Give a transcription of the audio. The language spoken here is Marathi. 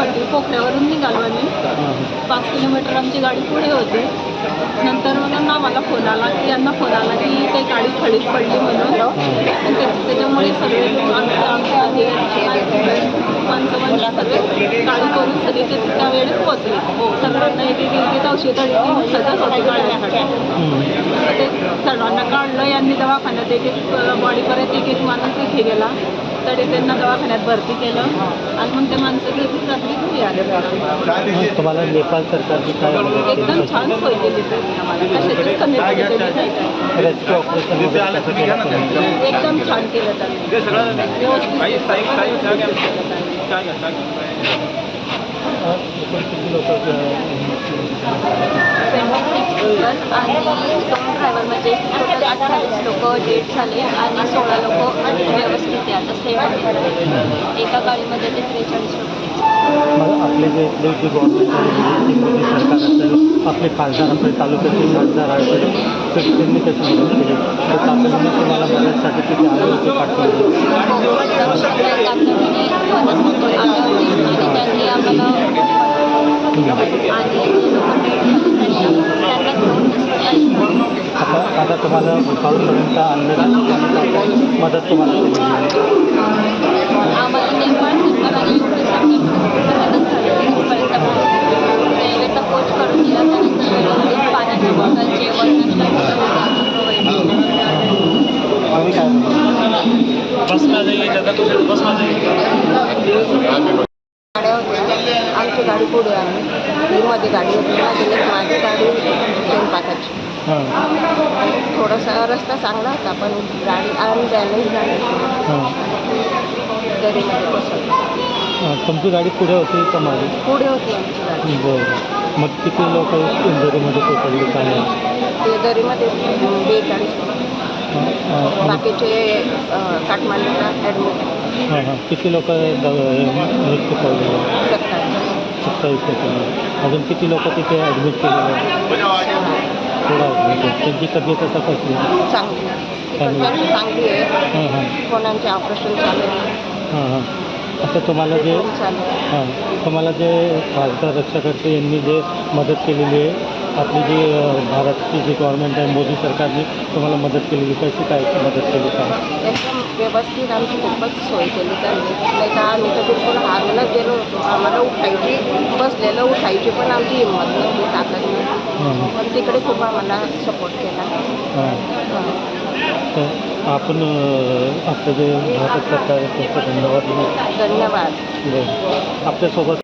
होती पोखऱ्यावरून निघालो आम्ही. पाच किलोमीटर आमची गाडी पुढे होती. नंतर मग ना मला फोन आला की यांना फोन आला की काही गाडी खडीत पडली म्हणून. त्याच्यामुळे सगळे आमच्या माणसं सगळे गाडी करून सगळे ते त्या वेळेस पोहोचले. सगळ्यांना एक एक एक औषध. ते सर्वांना काढलं यांनी दवाखान्यात एक एक बॉडी परत एक एक माणूस तिथे गेला. तरी त्यांना दवाखान्यात भरती केलं. आणि मग ते माणसं घरी रात्री घरी आले मग तुम्हाला नेपाळ सरकारची काय एकदम छान सोय केली. Rescue operation? एकदम छान केलं त्यांनी. व्यवस्थित केलं त्यांनी. एकूण किती लोक आणि दोन ड्रायव्हर म्हणजे अठ्ठावीस लोक डेट झाले आणि सोळा लोक व्यवस्थित एका गाडीमध्ये ते त्रेचाळीस मग आपले जे इथले जे गव्हर्नमेंट मोदी सरकार असेल आपले खासदार आपले तालुक्याचे खासदार आहेत तर त्यांनी कशी मदत केली. तर तातडीने तुम्हाला मदतसाठी तिथे आले होते पाठवले आता आता तुम्हाला भोपाळपर्यंत आणण्याची मदत तुम्हाला केलेली बस में आ जाइए ज़्यादा कुछ नहीं, बस में आ जाइए गाड्या होत्या आमची गाडी पुढे आली ही मध्ये गाडी होती माझी माझी गाडी स्वयंपाकाची हां. थोडासा रस्ता चांगला होता पण गाडी अनबॅलन्स झाली. हां. दरीमध्ये बसवली. तुमची गाडी पुढे होती का मागे? पुढे होती आमची गाडी. बरं. मग किती लोक इंजुरीमध्ये पोचडले काय? ते दरीमध्ये बेचाळीस बाकीचे काठमांडूला ॲडमिट हां हां. किती लोक मृत्यू पावलेले आहेत? सत्तावीस. अजून किती लोक तिथे ॲडमिट केलेले आहेत? थोडा त्यांची तब्येत कसली? आहे? चांगली. चांगली आहे. हां हां. कोणाचे ऑपरेशन चालू आहे. हां हां. आता तुम्हाला जे हां तुम्हाला जे खासदार रक्षाकर्ते यांनी जे मदत केलेली आहे आपली जी भारतची जी गव्हर्नमेंट आहे मोदी सरकारने तुम्हाला मदत केलेली कशी काय मदत केली काय? एकदम व्यवस्थित आमची खूपच सोय केली त्यांनी. नाही तर आम्ही तर बिलकुल हारूनच गेलो होतो. आम्हाला उठायची बसलेलं उठायची पण आमची हिंमत नव्हती ताकद नव्हती. पण तिकडे खूप आम्हाला सपोर्ट केला. तर आपण आपलं जे भारत सरकार आहे त्याचा धन्यवाद. धन्यवाद. आपल्यासोबत